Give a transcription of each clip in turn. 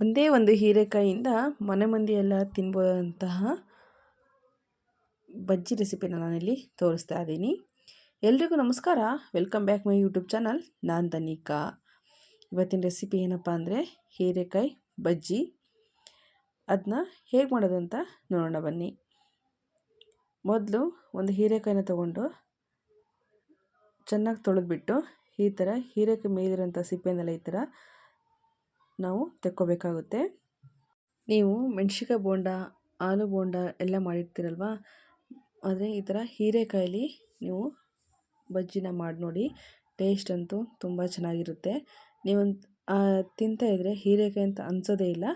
ಒಂದೇ ಒಂದು ಹೀರೆಕಾಯಿಯಿಂದ ಮನೆ ಮಂದಿಯೆಲ್ಲ ತಿನ್ಬೋದಂತಹ ಬಜ್ಜಿ ರೆಸಿಪಿನ ನಾನಿಲ್ಲಿ ತೋರಿಸ್ತಾ ಇದ್ದೀನಿ. ಎಲ್ರಿಗೂ ನಮಸ್ಕಾರ. Welcome back my YouTube channel. ನಾನು ತನಿಕಾ ಇವತ್ತಿನ ರೆಸಿಪಿ ಏನಪ್ಪ ಅಂದರೆ ಹೀರೆಕಾಯಿ ಬಜ್ಜಿ. ಅದನ್ನ ಹೇಗೆ ಮಾಡೋದು ಅಂತ ನೋಡೋಣ ಬನ್ನಿ. ಮೊದಲು ಒಂದು ಹೀರೆಕಾಯಿನ ತಗೊಂಡು ಚೆನ್ನಾಗಿ ತೊಳೆದ್ಬಿಟ್ಟು ಈ ಥರ ಹೀರೆಕಾಯಿ ಮೇಲಿರೋಂಥ ಸಿಪ್ಪೆನೆಲ್ಲ ಈ ಥರ ನಾವು ತೆಕ್ಕೋಬೇಕಾಗುತ್ತೆ ನೀವು ಮೆಣಸಿಕಾಯಿ ಬೋಂಡ, ಆಲೂ ಬೋಂಡ ಎಲ್ಲ ಮಾಡಿರ್ತೀರಲ್ವ? ಆದರೆ ಈ ಥರ ಹೀರೆಕಾಯಲ್ಲಿ ನೀವು ಬಜ್ಜಿನ ಮಾಡಿ ನೋಡಿ. ಟೇಸ್ಟ್ ಅಂತೂ ತುಂಬ ಚೆನ್ನಾಗಿರುತ್ತೆ. ನೀವೊಂದು ತಿಂತಾ ಇದ್ದರೆ ಹೀರೆಕಾಯಿ ಅಂತ ಅನ್ಸೋದೇ ಇಲ್ಲ.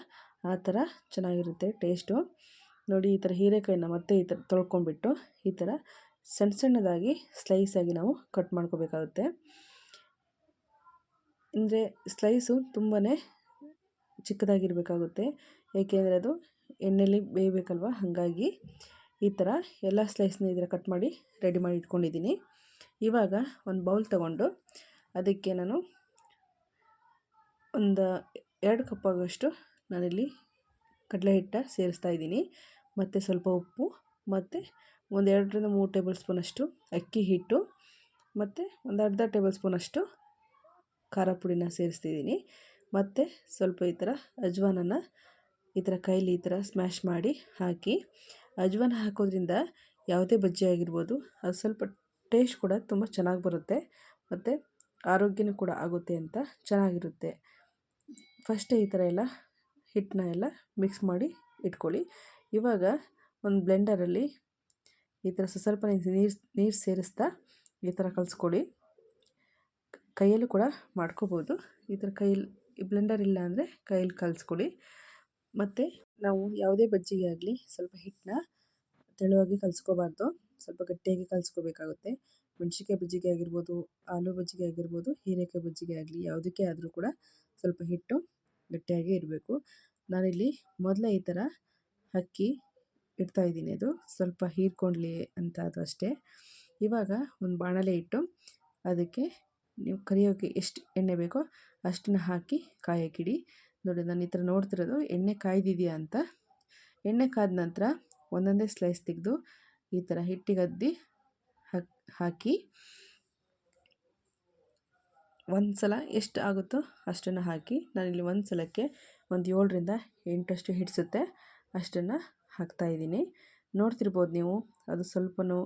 ಆ ಥರ ಚೆನ್ನಾಗಿರುತ್ತೆ ಟೇಸ್ಟು. ನೋಡಿ ಈ ಥರ ಹೀರೆಕಾಯಿನ ಮತ್ತೆ ಈ ಥರ ತೊಳ್ಕೊಂಡ್ಬಿಟ್ಟು ಈ ಥರ ಸಣ್ಣ ಸಣ್ಣದಾಗಿ ಸ್ಲೈಸಾಗಿ ನಾವು ಕಟ್ ಮಾಡ್ಕೋಬೇಕಾಗುತ್ತೆ. ಅಂದರೆ ಸ್ಲೈಸು ತುಂಬಾ ಚಿಕ್ಕದಾಗಿರಬೇಕಾಗುತ್ತೆ. ಏಕೆಂದರೆ ಅದು ಎಣ್ಣೆಯಲ್ಲಿ ಬೇಯಬೇಕಲ್ವ? ಹಾಗಾಗಿ ಈ ಥರ ಎಲ್ಲ ಸ್ಲೈಸ್ನ ಇದರ ಕಟ್ ಮಾಡಿ ರೆಡಿ ಮಾಡಿ ಇಟ್ಕೊಂಡಿದ್ದೀನಿ. ಇವಾಗ ಒಂದು ಬೌಲ್ ತಗೊಂಡು ಅದಕ್ಕೆ ನಾನು ಒಂದು ಎರಡು ಕಪ್ ಆಗೋಷ್ಟು ನಾನಿಲ್ಲಿ ಕಡಲೆ ಹಿಟ್ಟ ಸೇರಿಸ್ತಾ ಇದ್ದೀನಿ. ಮತ್ತು ಸ್ವಲ್ಪ ಉಪ್ಪು, ಮತ್ತು ಒಂದು ಎರಡರಿಂದ ಮೂರು ಟೇಬಲ್ ಸ್ಪೂನಷ್ಟು ಅಕ್ಕಿ ಹಿಟ್ಟು, ಮತ್ತು ಒಂದು ಅರ್ಧ ಟೇಬಲ್ ಸ್ಪೂನಷ್ಟು ಖಾರ ಪುಡಿನ ಸೇರಿಸ್ತಿದ್ದೀನಿ. ಮತ್ತು ಸ್ವಲ್ಪ ಈ ಥರ ಅಜ್ವಾನನ್ನು ಈ ಥರ ಕೈಲಿ ಈ ಥರ ಸ್ಮ್ಯಾಶ್ ಮಾಡಿ ಹಾಕಿ, ಅಜ್ವಾನ ಹಾಕೋದ್ರಿಂದ ಯಾವುದೇ ಬಜ್ಜಿ ಆಗಿರ್ಬೋದು, ಅದು ಸ್ವಲ್ಪ ಟೇಸ್ಟ್ ಕೂಡ ತುಂಬ ಚೆನ್ನಾಗಿ ಬರುತ್ತೆ ಮತ್ತು ಆರೋಗ್ಯನೂ ಕೂಡ ಆಗುತ್ತೆ ಅಂತ ಚೆನ್ನಾಗಿರುತ್ತೆ. ಫಸ್ಟೇ ಈ ಥರ ಎಲ್ಲ ಹಿಟ್ಟನ್ನ ಎಲ್ಲ ಮಿಕ್ಸ್ ಮಾಡಿ ಇಟ್ಕೊಳ್ಳಿ. ಇವಾಗ ಒಂದು ಬ್ಲೆಂಡರಲ್ಲಿ ಈ ಥರ ಸ್ವಲ್ಪ ನೀರು ನೀರು ಸೇರಿಸ್ತಾ ಈ ಥರ ಕಲಿಸ್ಕೊಳ್ಳಿ. ಕೈಯಲ್ಲೂ ಕೂಡ ಮಾಡ್ಕೋಬೋದು. ಈ ಥರ ಕೈಯಲ್ಲಿ ಬ್ಲೆಂಡರ್ ಇಲ್ಲ ಅಂದರೆ ಕೈಯಲ್ಲಿ ಕಲಿಸ್ಕೊಳ್ಳಿ ಮತ್ತು ನಾವು ಯಾವುದೇ ಬಜ್ಜಿಗೆ ಆಗಲಿ ಸ್ವಲ್ಪ ಹಿಟ್ಟನ್ನ ತೆಳುವಾಗಿ ಕಲಿಸ್ಕೋಬಾರ್ದು. ಸ್ವಲ್ಪ ಗಟ್ಟಿಯಾಗಿ ಕಲಿಸ್ಕೋಬೇಕಾಗುತ್ತೆ. ಮೆಣಸಿನ್ಕಾಯಿ ಬಜ್ಜಿಗೆ ಆಗಿರ್ಬೋದು, ಆಲೂ ಬಜ್ಜಿಗೆ ಆಗಿರ್ಬೋದು, ಹೀರೆಕಾಯಿ ಬಜ್ಜಿಗೆ ಆಗಲಿ ಯಾವುದಕ್ಕೆ ಆದರೂ ಕೂಡ ಸ್ವಲ್ಪ ಹಿಟ್ಟು ಗಟ್ಟಿಯಾಗಿ ಇರಬೇಕು. ನಾನಿಲ್ಲಿ ಮೊದಲೇ ಈ ಥರ ಅಕ್ಕಿ ಇಡ್ತಾಯಿದ್ದೀನಿ ಅದು. ಸ್ವಲ್ಪ ಹೀರ್ಕೊಂಡ್ಲಿ ಅಂತ ಅದು ಅಷ್ಟೇ. ಇವಾಗ ಒಂದು ಬಾಣಲೆ ಇಟ್ಟು ಅದಕ್ಕೆ ನೀವು ಕರಿಯೋಕ್ಕೆ ಎಷ್ಟು ಎಣ್ಣೆ ಬೇಕೋ ಅಷ್ಟನ್ನು ಹಾಕಿ ಕಾಯಕ್ಕಿಡಿ. ನೋಡಿ, ನಾನು ಈ ಥರ ನೋಡ್ತಿರೋದು ಎಣ್ಣೆ ಕಾಯ್ದಿದೆಯಾ ಅಂತ. ಎಣ್ಣೆ ಕಾದ ನಂತರ ಒಂದೊಂದೇ ಸ್ಲೈಸ್ ತೆಗೆದು ಈ ಥರ ಹಿಟ್ಟಿಗದ್ದಿ ಹಾಕಿ ಒಂದು ಸಲ ಎಷ್ಟು ಆಗುತ್ತೋ ಅಷ್ಟನ್ನು ಹಾಕಿ, ನಾನಿಲ್ಲಿ ಒಂದು ಸಲಕ್ಕೆ ಒಂದು ಏಳರಿಂದ ಎಂಟಷ್ಟು ಹಿಡಿಸುತ್ತೆ, ಅಷ್ಟನ್ನು ಹಾಕ್ತಾಯಿದ್ದೀನಿ ನೋಡ್ತಿರ್ಬೋದು ನೀವು, ಅದು ಸ್ವಲ್ಪನೂ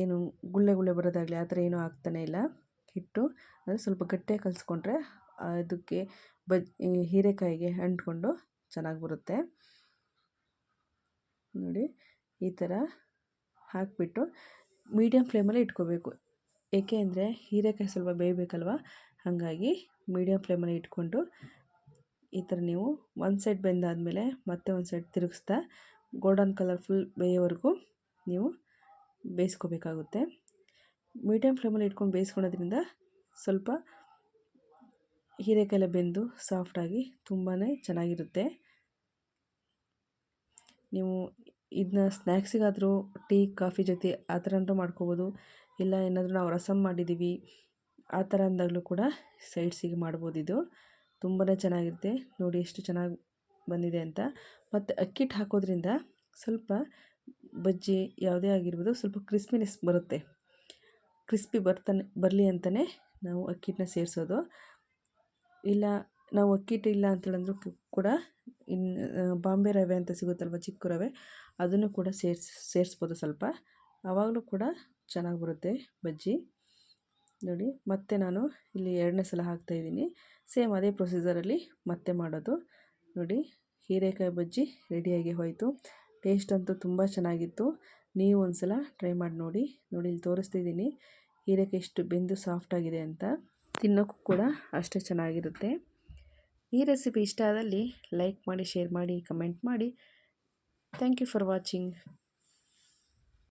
ಏನು ಗುಳ್ಳೆ ಗುಳ್ಳೆ ಬರೋದಾಗಲಿ ಆ ಥರ ಏನೂ ಆಗ್ತಾನೆ ಇಲ್ಲ. ಹಿಟ್ಟು, ಅಂದರೆ ಸ್ವಲ್ಪ ಗಟ್ಟಿಯಾಗಿ ಕಲಿಸ್ಕೊಂಡ್ರೆ ಅದಕ್ಕೆ ಬಜ್ ಹೀರೆಕಾಯಿಗೆ ಅಂಟ್ಕೊಂಡು ಚೆನ್ನಾಗಿ ಬರುತ್ತೆ. ನೋಡಿ, ಈ ಥರ ಹಾಕಿಬಿಟ್ಟು ಮೀಡಿಯಮ್ ಫ್ಲೇಮಲ್ಲಿ ಇಟ್ಕೋಬೇಕು. ಏಕೆ ಅಂದರೆ ಹೀರೆಕಾಯಿ ಸ್ವಲ್ಪ ಬೇಯಬೇಕಲ್ವ? ಹಾಗಾಗಿ ಮೀಡಿಯಮ್ ಫ್ಲೇಮಲ್ಲಿ ಇಟ್ಕೊಂಡು ಈ ಥರ ನೀವು ಒಂದು ಸೈಡ್ ಬೆಂದಾದಮೇಲೆ ಮತ್ತೆ ಒಂದು ಸೈಡ್ ತಿರುಗಿಸ್ತಾ, ಗೋಲ್ಡನ್ ಕಲರ್ ಫುಲ್ ಬೇಯೋವರೆಗೂ ನೀವು ಬೇಯಿಸ್ಕೋಬೇಕಾಗುತ್ತೆ. ಮೀಡಿಯಮ್ ಫ್ಲೇಮಲ್ಲಿ ಇಟ್ಕೊಂಡು ಬೇಯಿಸ್ಕೊಳೋದ್ರಿಂದ ಸ್ವಲ್ಪ ಹೀರೆಕಾಯಿ ಬೆಂದು ಸಾಫ್ಟಾಗಿ ತುಂಬಾ ಚೆನ್ನಾಗಿರುತ್ತೆ. ನೀವು ಇದನ್ನ ಸ್ನ್ಯಾಕ್ಸಿಗಾದರೂ ಟೀ, ಕಾಫಿ ಜೊತೆ ಆ ಥರ ಮಾಡ್ಕೋಬೋದು. ಇಲ್ಲ ಏನಾದರೂ ನಾವು ರಸಮ್ ಮಾಡಿದ್ದೀವಿ, ಆ ಥರ ಅಂದಾಗಲೂ ಕೂಡ ಸೈಡ್ಸಿಗೆ ಮಾಡ್ಬೋದು ಇದು. ತುಂಬಾ ಚೆನ್ನಾಗಿರುತ್ತೆ. ನೋಡಿ ಎಷ್ಟು ಚೆನ್ನಾಗಿ ಬಂದಿದೆ ಅಂತ. ಮತ್ತು ಅಕ್ಕಿಟ್ಟು ಹಾಕೋದ್ರಿಂದ ಸ್ವಲ್ಪ ಬಜ್ಜಿ ಯಾವುದೇ ಆಗಿರ್ಬೋದು ಸ್ವಲ್ಪ ಕ್ರಿಸ್ಪಿನೆಸ್ ಬರುತ್ತೆ. ಕ್ರಿಸ್ಪಿ ಬರ್ತಾನೆ, ಬರಲಿ ಅಂತಲೇ ನಾವು ಅಕ್ಕಿಟ್ಟನ್ನ ಸೇರಿಸೋದು. ಇಲ್ಲ, ನಾವು ಅಕ್ಕಿಟ್ಟು ಇಲ್ಲ ಅಂತೇಳಂದ್ರೂ ಕೂಡ ಇನ್ನು ಬಾಂಬೆ ರವೆ ಅಂತ ಸಿಗುತ್ತಲ್ವ ಚಿಕ್ಕ ರವೆ, ಅದನ್ನು ಕೂಡ ಸೇರ್ಸ್, ಸೇರಿಸ್ಬೋದು ಸ್ವಲ್ಪ. ಆವಾಗಲೂ ಕೂಡ ಚೆನ್ನಾಗಿ ಬರುತ್ತೆ ಬಜ್ಜಿ. ನೋಡಿ, ಮತ್ತೆ ನಾನು ಇಲ್ಲಿ ಎರಡನೇ ಸಲ ಹಾಕ್ತಾಯಿದ್ದೀನಿ ಸೇಮ್ ಅದೇ ಪ್ರೊಸೀಜರಲ್ಲಿ ಮತ್ತೆ ಮಾಡೋದು. ನೋಡಿ, ಹೀರೆಕಾಯಿ ಬಜ್ಜಿ ರೆಡಿಯಾಗಿ ಹೋಯಿತು. ಟೇಸ್ಟ್ ಅಂತೂ ತುಂಬ ಚೆನ್ನಾಗಿತ್ತು. ನೀವು ಒಂದು ಸಲ ಟ್ರೈ ಮಾಡಿ ನೋಡಿ. ನೋಡಿ, ಇಲ್ಲಿ ತೋರಿಸ್ತಿದ್ದೀನಿ. ಹೀರೆಕಾಯಿ ಎಷ್ಟು ಬೆಂದು ಸಾಫ್ಟಾಗಿದೆ ಅಂತ ತಿನ್ನೋಕ್ಕೂ ಕೂಡ ಅಷ್ಟೇ ಚೆನ್ನಾಗಿರುತ್ತೆ. ಈ ರೆಸಿಪಿ ಇಷ್ಟ ಆದಲ್ಲಿ ಲೈಕ್ ಮಾಡಿ ಶೇರ್ ಮಾಡಿ ಕಮೆಂಟ್ ಮಾಡಿ. Thank you for watching